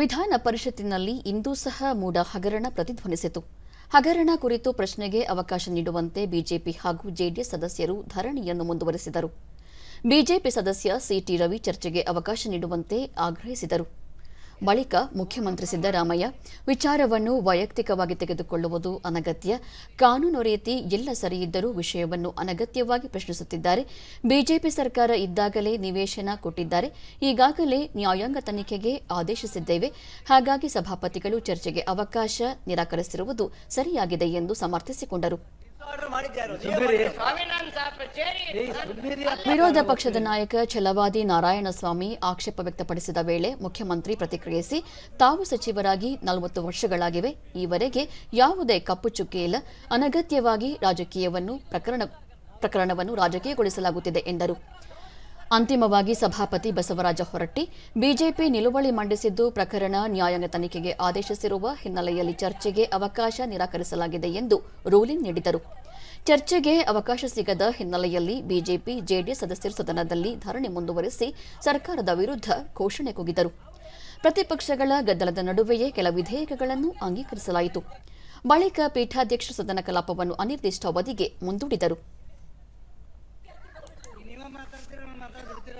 ವಿಧಾನ ಪರಿಷತ್ತಿನಲ್ಲಿ ಇಂದೂ ಸಹ ಮೂಡ ಹಗರಣ ಪ್ರತಿಧ್ವನಿಸಿತು. ಹಗರಣ ಕುರಿತು ಪ್ರಶ್ನೆಗೆ ಅವಕಾಶ ನೀಡುವಂತೆ ಬಿಜೆಪಿ ಹಾಗೂ ಜೆಡಿಎಸ್ ಸದಸ್ಯರು ಧರಣಿಯನ್ನು ಮುಂದುವರೆಸಿದರು. ಬಿಜೆಪಿ ಸದಸ್ಯ ಸಿಟಿ ರವಿ ಚರ್ಚೆಗೆ ಅವಕಾಶ ನೀಡುವಂತೆ ಆಗ್ರಹಿಸಿದರು. ಬಳಿಕ ಮುಖ್ಯಮಂತ್ರಿ ಸಿದ್ದರಾಮಯ್ಯ ವಿಚಾರವನ್ನು ವೈಯಕ್ತಿಕವಾಗಿ ತೆಗೆದುಕೊಳ್ಳುವುದು ಅನಗತ್ಯ. ಕಾನೂನು ರೀತಿ ಎಲ್ಲ ಸರಿಯಿದ್ದರೂ ವಿಷಯವನ್ನು ಅನಗತ್ಯವಾಗಿ ಪ್ರಶ್ನಿಸುತ್ತಿದ್ದಾರೆ. ಬಿಜೆಪಿ ಸರ್ಕಾರ ಇದ್ದಾಗಲೇ ನಿವೇಶನ ಕೊಟ್ಟಿದ್ದಾರೆ. ಈಗಾಗಲೇ ನ್ಯಾಯಾಂಗ ತನಿಖೆಗೆ ಆದೇಶಿಸಿದ್ದೇವೆ. ಹಾಗಾಗಿ ಸಭಾಪತಿಗಳು ಚರ್ಚೆಗೆ ಅವಕಾಶ ನಿರಾಕರಿಸಿರುವುದು ಸರಿಯಾಗಿದೆ ಎಂದು ಸಮರ್ಥಿಸಿಕೊಂಡರು. ವಿರೋಧ ಪಕ್ಷದ ನಾಯಕ ಛಲವಾದಿ ನಾರಾಯಣಸ್ವಾಮಿ ಆಕ್ಷೇಪ ವ್ಯಕ್ತಪಡಿಸಿದ ವೇಳೆ ಮುಖ್ಯಮಂತ್ರಿ ಪ್ರತಿಕ್ರಿಯಿಸಿ ತಾವು ಸಚಿವರಾಗಿ ನಲವತ್ತು ವರ್ಷಗಳಾಗಿವೆ. ಈವರೆಗೆ ಯಾವುದೇ ಕಪ್ಪು ಚುಕ್ಕೆ ಇಲ್ಲ. ಅನಗತ್ಯವಾಗಿ ರಾಜಕೀಯವನ್ನು ಪ್ರಕರಣ ಪ್ರಕರಣವನ್ನು ರಾಜಕೀಯಗೊಳಿಸಲಾಗುತ್ತಿದೆ ಎಂದರು. ಅಂತಿಮವಾಗಿ ಸಭಾಪತಿ ಬಸವರಾಜ ಹೊರಟ್ಟಿ, ಬಿಜೆಪಿ ನಿಲುವಳಿ ಮಂಡಿಸಿದ್ದು ಪ್ರಕರಣ ನ್ಯಾಯಾಂಗ ತನಿಖೆಗೆ ಆದೇಶಿಸಿರುವ ಹಿನ್ನೆಲೆಯಲ್ಲಿ ಚರ್ಚೆಗೆ ಅವಕಾಶ ನಿರಾಕರಿಸಲಾಗಿದೆ ಎಂದು ರೂಲಿಂಗ್ ನೀಡಿದರು. ಚರ್ಚೆಗೆ ಅವಕಾಶ ಸಿಗದ ಹಿನ್ನೆಲೆಯಲ್ಲಿ ಬಿಜೆಪಿ ಜೆಡಿಎಸ್ ಸದಸ್ಯರು ಸದನದಲ್ಲಿ ಧರಣಿ ಮುಂದುವರೆಸಿ ಸರ್ಕಾರದ ವಿರುದ್ಧ ಘೋಷಣೆ ಕೂಗಿದರು. ಪ್ರತಿಪಕ್ಷಗಳ ಗದ್ದಲದ ನಡುವೆಯೇ ಕೆಲ ವಿಧೇಯಕಗಳನ್ನು ಅಂಗೀಕರಿಸಲಾಯಿತು. ಬಳಿಕ ಪೀಠಾಧ್ಯಕ್ಷ ಸದನ ಕಲಾಪವನ್ನು ಅನಿರ್ದಿಷ್ಟಾವಧಿಗೆ ಮುಂದೂಡಿದರು. ಮಾತಾಡ್ತೀರ ಮಾತಾಡ್ಬಿಡ್ತೀರ?